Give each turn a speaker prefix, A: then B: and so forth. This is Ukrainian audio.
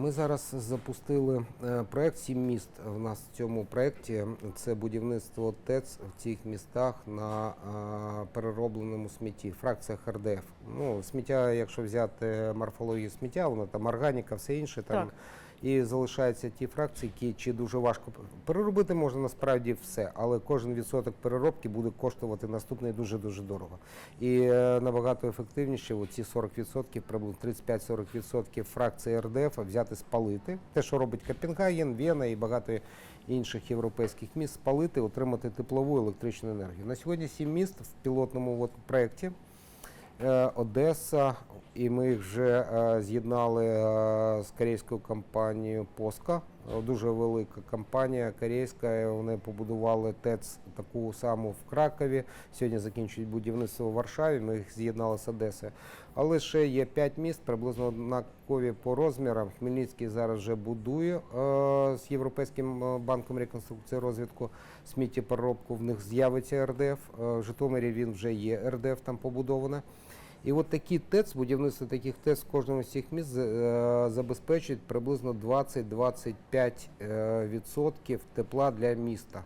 A: Ми зараз запустили е, проект «Сім міст. В нас в цьому проєкті це будівництво ТЕЦ в цих містах на е, переробленому смітті, фракціях РДФ. Ну, сміття, якщо взяти морфологію сміття, воно там органіка, все інше там.
B: Так.
A: І залишаються ті фракції, які чи дуже важко переробити можна насправді все, але кожен відсоток переробки буде коштувати наступний дуже дуже дорого. І е, набагато ефективніше оці 40%, приблизно 35-40% фракції РДФ взяти спалити. Те, що робить Копенгаген, Вена і багато інших європейських міст, спалити, отримати теплову електричну енергію. На сьогодні сім міст в пілотному от проєкті. Е, Одеса, і ми їх вже е, з'єднали е, з корейською компанією Поска. Дуже велика компанія корейська. Вони побудували ТЕЦ таку саму в Кракові. Сьогодні закінчують будівництво в Варшаві. Ми їх з'єднали з Одесою. Але ще є п'ять міст, приблизно однакові по розмірам. Хмельницький зараз вже будує е, з Європейським е, банком реконструкції розвитку сміттєпереробку. В них з'явиться РДФ. Е, В Житомирі він вже є РДФ там побудоване. І от такі ТЕЦ, будівництво таких ТЕЦ в кожному з цих міст забезпечить забезпечують приблизно 20-25% відсотків тепла для міста.